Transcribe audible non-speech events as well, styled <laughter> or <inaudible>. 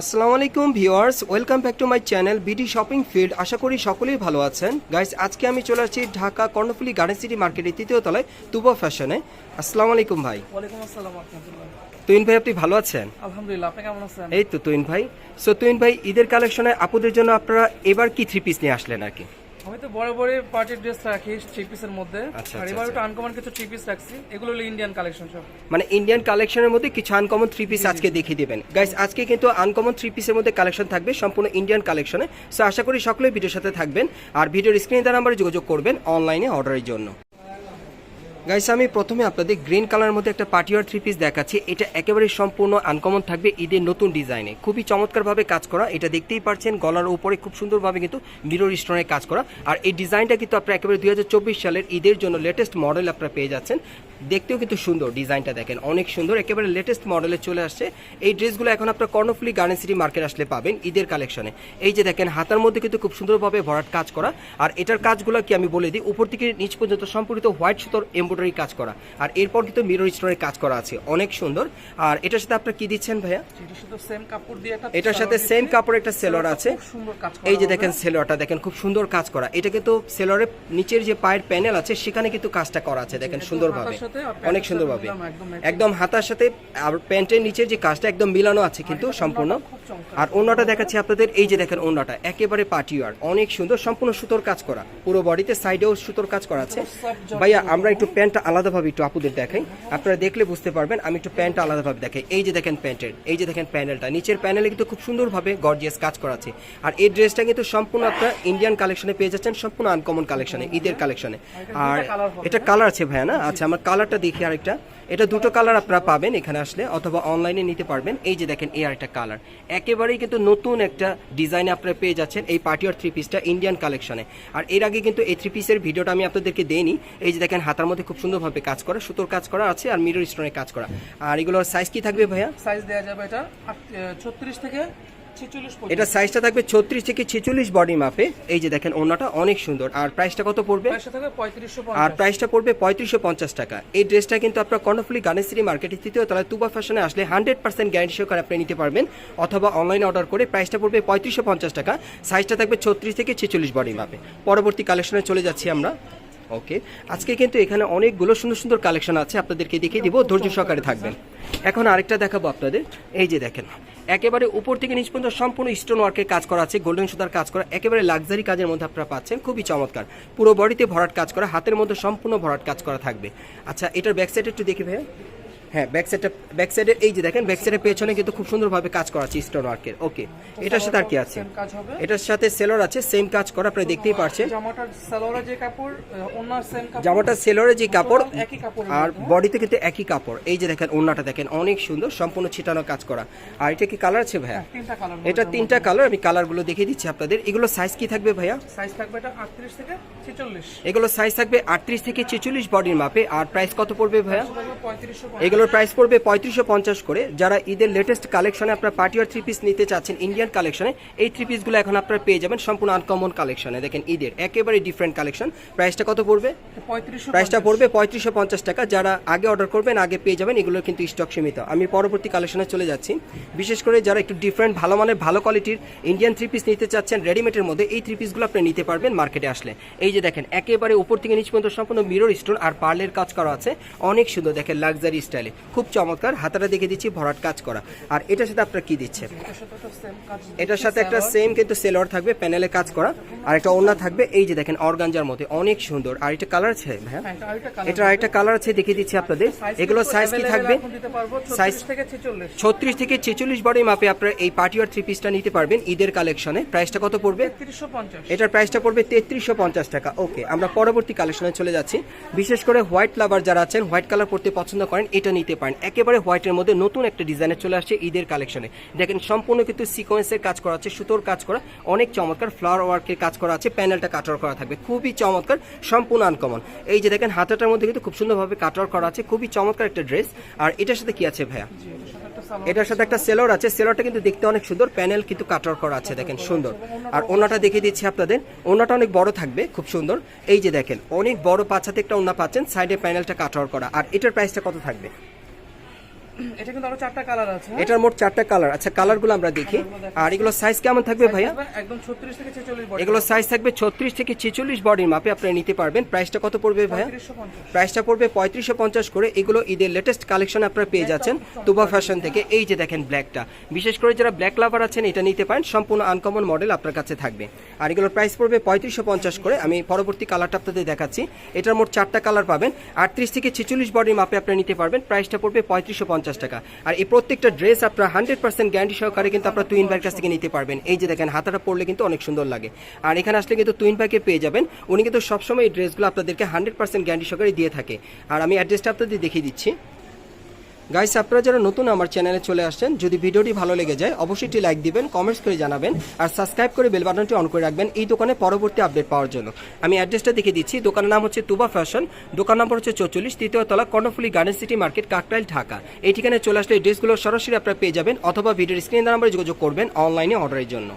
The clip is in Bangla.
আসসালামু আলাইকুম viewers welcome back to my channel BD shopping field. আশা করি সকলেই ভালো আছেন। গাইস আজকে আমি চলে আসছি ঢাকা কর্ণফুলি গার্ডেন সিটি মার্কেটের তৃতীয় তলায় তুবা ফ্যাশনে। আসসালামু আলাইকুম ভাই। ওয়ালাইকুম আসসালাম তুইন ভাই আপনি ভালো আছেন? আলহামদুলিল্লাহ আপনি কেমন আছেন? এই তো তুইন ভাই। সো তুইন ভাই ঈদের কালেকশনে আপুদের জন্য আপনারা এবার কি থ্রি পিস নিয়ে আসলেন আর কি? আমি তো বড় বড় পার্টির ড্রেস রাখি থ্রি পিসের মধ্যে। আচ্ছা, আর এবারে আচ্ছা। একটু আনকমন কিছু থ্রি পিস রাখছি। এগুলো হলো ইন্ডিয়ান কালেকশন সব। মানে ইন্ডিয়ান কালেকশনের মধ্যে কিছু আনকমন থ্রি পিস আজকে দেখিয়ে দিবেন। গাইস আজকে কিন্তু আনকমন থ্রি পিসের মধ্যে কালেকশন থাকবে সম্পূর্ণ ইন্ডিয়ান কালেকশনে সো আশা করি সকলেই ভিডিওর সাথে থাকবেন। আর ভিডিওর স্ক্রিনে তার নাম্বারে যোগাযোগ করবেন অনলাইনে অর্ডারের জন্য। গাইস আমি প্রথমে আপনাদের গ্রিন কালারের মধ্যে একটা পার্টিওয়ার থ্রি পিস দেখাচ্ছি। এটা একেবারে সম্পূর্ণ আনকমন থাকবে ঈদের নতুন ডিজাইনে খুবই চমৎকারভাবে কাজ করা। এটা দেখতেই পারছেন গলার উপরে খুব সুন্দরভাবে কিন্তু মিরর স্টোনে কাজ করা। আর এই ডিজাইনটা কিন্তু আপনারা একেবারে দুই হাজার চব্বিশ সালের ঈদের জন্য লেটেস্ট মডেল আপনারা পেয়ে যাচ্ছেন। দেখতেও কিন্তু সুন্দর ডিজাইনটা দেখেন, অনেক সুন্দর। একেবারে লেটেস্ট মডেলে চলে আসছে। এই ড্রেসগুলো এখন আপনার কর্ণফুলি গার্ডেন সিটি মার্কেট আসলে পাবেন ঈদের কালেকশনে এই যে দেখেন, হাতার মধ্যে কিন্তু খুব সুন্দরভাবে ভরাট কাজ করা। আর এটার কাজগুলো কি আমি বলে দিই, উপর থেকে নিচ পর্যন্ত সম্পূর্ণ হোয়াইট সুতোর এমব্রয়ডারি কাজ করা। আর এরপর কিন্তু মিরর স্টোনের কাজ করা আছে। অনেক সুন্দর। আর এটার সাথে আপনারা কি দিচ্ছেন ভাইয়া? এটা শুধু সেম কাপড় দিয়ে একটা এটার সাথে সেম। কাপড় একটা সেলোয়ার আছে। খুব সুন্দর কাজ করা এই যে দেখেন সেলোয়ারটা দেখেন খুব সুন্দর কাজ করা। এটা কিন্তু সেলোয়ারের নিচের যে পায়ের প্যানেল আছে সেখানে কিন্তু কাজটা করা আছে। দেখেন সুন্দরভাবে। অনেক সুন্দরভাবে। একদম হাতার সাথে আর প্যান্টের নিচের যে কাজটা একদম মিলানো আছে কিন্তু সম্পূর্ণ। খুব। আর ওনাটা দেখাচ্ছি আপনাদের এই যে দেখেন ওনাটা একেবারে পার্টিওয়ার অনেক সুন্দর সম্পূর্ণ সুতোর কাজ করা পুরো বডিতে সাইডেও সুতোর কাজ করা আছে। ভাইয়া আমরা একটু প্যান্টটা আলাদাভাবে একটু আপুদের দেখাই আপনারা দেখলে বুঝতে পারবেন আমি একটু প্যান্টটা আলাদাভাবে দেখাই। এই যে দেখেন প্যান্টের এই যে দেখেন প্যানেলটা নিচের প্যানেলে কিন্তু খুব সুন্দরভাবে গর্জিয়াস কাজ করা আছে। আর এই ড্রেসটা কিন্তু সম্পূর্ণ আপনারা ইন্ডিয়ান কালেকশনে পেয়ে যাচ্ছেন সম্পূর্ণ আনকমন কালেকশনে ঈদের কালেকশনে আর এটা কালার আছে ভাইয়া না? আচ্ছা আমার কালারটা দেখি আরেকটা। এটা দুটো কালার আপনারা পাবেন এখানে আসলে অথবা অনলাইনে নিতে পারবেন। এই যে দেখেন এই আরেকটা কালার একেবারেই কিন্তু নতুন একটা ডিজাইন আপনারা পেয়ে যাচ্ছেন এই পার্টি পার্টিওয়ার থ্রি পিসটা ইন্ডিয়ান কালেকশনে আর এর আগে কিন্তু এই থ্রি পিসের ভিডিওটা আমি আপনাদেরকে দেইনি। এই যে দেখেন, হাতার মধ্যে খুব সুন্দরভাবে কাজ করা, সুতোর কাজ করা আছে আর মিরর স্টোনের কাজ করা। আর এগুলোর সাইজ কি থাকবে ভাইয়া? সাইজ দেওয়া যাবে এটা ছত্রিশ থেকে এটা সাইজটা থাকবে ছত্রিশ থেকে ছেচল্লিশ বডি মাপে। এই যে দেখেন ওনাটা অনেক সুন্দর। আর প্রাইসটা কত পড়বে? আর প্রাইসটা পড়বে পঁয়ত্রিশশো পঞ্চাশ টাকা। এই ড্রেসটা কিন্তু আপনার কর্ণফুলি গার্ডেন সিটি মার্কেটের তৃতীয় তলায় তুবা ফ্যাশনে আসলে হান্ড্রেড পার্সেন্ট গ্যারান্টি সহকারে আপনি নিতে পারবেন। অথবা অনলাইনে অর্ডার করে প্রাইসটা পড়বে পঁয়ত্রিশশো পঞ্চাশ টাকা। সাইজটা থাকবে ছত্রিশ থেকে ছেচল্লিশ বডি মাপে। পরবর্তী কালেকশনে চলে যাচ্ছি আমরা। ওকে আজকে কিন্তু এখানে অনেকগুলো সুন্দর সুন্দর কালেকশন আছে। আপনাদেরকে দেখিয়ে দিব। ধৈর্য সহকারে থাকবেন। এখন আরেকটা দেখাবো আপনাদের। এই যে দেখেন একেবারে উপর থেকে নিচ পর্যন্ত সম্পূর্ণ স্টোন ওয়ার্কের কাজ করা আছে গোল্ডেন সুতার কাজ করা, একেবারে লাক্সারি কাজের মধ্যে আপনারা পাচ্ছেন, খুবই চমৎকার। পুরো বডিতে ভরাট কাজ করা, হাতের মধ্যে সম্পূর্ণ ভরাট কাজ করা থাকবে। আচ্ছা এটার ব্যাক সাইড একটু দেখি ভাইয়া। হ্যাঁ ব্যাক সাইডটা ব্যাক সাইডে এই যে দেখেন ব্যাক সাইডের পেছনে কিন্তু খুব সুন্দরভাবে কাজ করা আছে স্টোন ওয়ার্কের ওকে এটার সাথে আর কি আছে? এটার সাথে সেলর আছে সেম কাজ করা আপনারা দেখতেই পারছেন। জামাটার সালোয়ারের যে কাপড় ওনার সেম কাপড়? জামাটা সেলরের যে কাপড় একই কাপড়ের আর। বডিতে কিন্তু একই কাপড়। এই যে দেখেন ওড়নাটা দেখেন অনেক সুন্দর সম্পূর্ণ ছিটানো কাজ করা। আর এটা কি কালার আছে ভাইয়া? কালার এটা তিনটা কালার আমি কালারগুলো দেখিয়ে দিচ্ছি আপনাদের। এগুলো সাইজ কি থাকবে ভাইয়া? সাইজ থাকবে এটা আটত্রিশ থেকে ছেচল্লিশ। এগুলো সাইজ থাকবে আটত্রিশ থেকে ছেচল্লিশ বডির মাপে। আর প্রাইস কত পড়বে ভাইয়া? পঁয়ত্রিশশো এগুলোর প্রাইস পড়বে পঁয়ত্রিশশো পঞ্চাশ করে। যারা ঈদের লেটেস্ট কালেকশনে আপনার পার্টি আর থ্রি পিস নিতে চাচ্ছেন ইন্ডিয়ান কালেকশনে এই থ্রি পিসগুলো এখন আপনারা পেয়ে যাবেন সম্পূর্ণ আনকমন কালেকশনে দেখেন ঈদের একেবারে ডিফারেন্ট কালেকশন প্রাইসটা কত পড়বে? পঁয়ত্রিশশো প্রাইসটা পড়বে পঁয়ত্রিশশো পঞ্চাশ টাকা। যারা আগে অর্ডার করবেন আগে পেয়ে যাবেন এগুলোর কিন্তু স্টক সীমিত। আমি পরবর্তী কালেকশনে চলে যাচ্ছি। বিশেষ করে যারা একটু ডিফারেন্ট ভালো মানের ভালো কোয়ালিটির ইন্ডিয়ান থ্রি পিস নিতে চাচ্ছেন রেডিমেডের মধ্যে এই থ্রি পিসগুলো আপনি নিতে পারবেন মার্কেটে আসলে। এই যে দেখেন একেবারে উপর থেকে নিচ পর্যন্ত সম্পূর্ণ মিরর স্টোন আর পার্লের কাজ করা আছে। অনেক সুন্দর দেখেন লাক্সারি স্টাইলে খুব চমৎকার হাতাটা দেখে দিচ্ছি ভরাট কাজ করা। আর এটার সাথে আপনারা কি দিচ্ছেন এটার সাথে একটা সেম কিন্তু সেলোয়ার থাকবে প্যানেলে কাজ করা। আর একটা ওড়না থাকবে এই যে দেখেন অর্গানজার মধ্যে। অনেক সুন্দর। আর এটা কালার আছে হ্যাঁ হ্যাঁ, এটা আরেকটা কালার কালার আছে দেখিয়ে দিচ্ছি আপনাদের। এগুলো সাইজ কি থাকবে? সাইজ থেকে ছত্রিশ থেকে ছেচল্লিশ বডি মাপে আপনারা এই পার্টি আর থ্রি পিসটা নিতে পারবেন ঈদের কালেকশনে প্রাইসটা কত পড়বে? এটার প্রাইসটা পড়বে তেত্রিশশো পঞ্চাশ টাকা। ওকে আমরা পরবর্তী কালেকশনে চলে যাচ্ছি। বিশেষ করে হোয়াইট লাভার যারা আছেন হোয়াইট কালার পড়তে পছন্দ করেন এটা নিতে পারেন। একেবারে হোয়াইটের মধ্যে নতুন একটা ডিজাইনে চলে আসছে ঈদের কালেকশনে দেখেন, সম্পূর্ণ কিন্তু সিকোয়েন্সের কাজ করা আছে, সুতোর কাজ করা, অনেক চমৎকার ফ্লাওয়ার ওয়ার্কের কাজ করা আছে প্যানেলটা কাটার করা থাকবে। খুবই চমৎকার, সম্পূর্ণ আনকমন এই যে দেখেন, হাতাটার মধ্যে কিন্তু খুব সুন্দরভাবে কাটার করা আছে, খুবই চমৎকার একটা ড্রেস আর এটার সাথে কি আছে ভাইয়া? এটার সাথে একটা সেলর আছে সেলরটা কিন্তু দেখতে অনেক সুন্দর প্যানেল কিন্তু কাটার করা আছে, দেখেন, সুন্দর। আর ওনাটা দেখিয়ে দিচ্ছি আপনাদের ওনাটা অনেক বড় থাকবে, খুব সুন্দর। এই যে দেখেন, অনেক বড় পাঁচাতে একটা ওনা পাচ্ছেন সাইডে প্যানেলটা কাটার করা। আর এটার প্রাইসটা কত থাকবে? <clears throat> এটা কিন্তু আরও চারটা কালার আছে? এটার মোট চারটা কালার আচ্ছা কালারগুলো আমরা দেখি। আর এগুলো সাইজ কেমন থাকবে ভাইয়া? একদম ছত্রিশ থেকে ছেচল্লিশ বডি এগুলো সাইজ থাকবে ছত্রিশ থেকে ছেচল্লিশ বডির মাপে আপনারা নিতে পারবেন। প্রাইসটা কত পড়বে ভাইয়া? প্রাইসটা পড়বে পঁয়ত্রিশশো পঞ্চাশ করে। এগুলো ঈদের লেটেস্ট কালেকশন আপনারা পেয়ে যাচ্ছেন। তুবা ফ্যাশন থেকে। এই যে দেখেন ব্ল্যাকটা বিশেষ করে যারা ব্ল্যাক লাভার আছেন এটা নিতে পারেন। সম্পূর্ণ আনকমন মডেল আপনার কাছে থাকবে। আর এগুলোর প্রাইস পড়বে পঁয়ত্রিশশো পঞ্চাশ করে। আমি পরবর্তী কালারটা আপনাদের দেখাচ্ছি। এটার মোট চারটা কালার পাবেন। আটত্রিশ থেকে ছেচল্লিশ বডির মাপে আপনারা নিতে পারবেন। প্রাইসটা পড়বে পঁয়ত্রিশশো পঞ্চাশ টাকা। আর এই প্রত্যেকটা ড্রেস আপনার হান্ড্রেড পার্সেন্ট গ্যারান্টি সহকারে কিন্তু আপনার টুইন ব্যাগ কাছ থেকে নিতে পারবেন। এই যে দেখেন, হাতাটা পরলে কিন্তু অনেক সুন্দর লাগে। আর এখানে আসলে কিন্তু টুইন ব্যাগে পেয়ে যাবেন। উনি কিন্তু সবসময় এই ড্রেসগুলো আপনাদেরকে হান্ড্রেড পার্সেন্ট গ্যারান্টি সহকারে দিয়ে থাকে। আর আমি অ্যাড্রেসটা আপনাদের দেখিয়ে দিচ্ছি। গাইস আপনারা যারা নতুন আমার চ্যানেলে চলে আসছেন, যদি ভিডিওটি ভালো লেগে যায়, অবশ্যই একটি লাইক দিবেন কমেন্টস করে জানাবেন, আর সাবস্ক্রাইব করে বেল বাটনটি অন করে রাখবেন এই দোকানে পরবর্তী আপডেট পাওয়ার জন্য। আমি অ্যাড্রেসটা দেখিয়ে দিচ্ছি, দোকানের নাম হচ্ছে তুবা ফ্যাশন দোকান নম্বর হচ্ছে চৌচল্লিশ, তৃতীয় তলা, Karnaphuli garden city market Kakrail Dhaka. এই ঠিকানায় চলে আসলে ড্রেসগুলো সরাসরি আপনারা পেয়ে যাবেন, অথবা ভিডিওর স্ক্রিন নাম্বারে যোগাযোগ করবেন অনলাইনে অর্ডারের জন্য।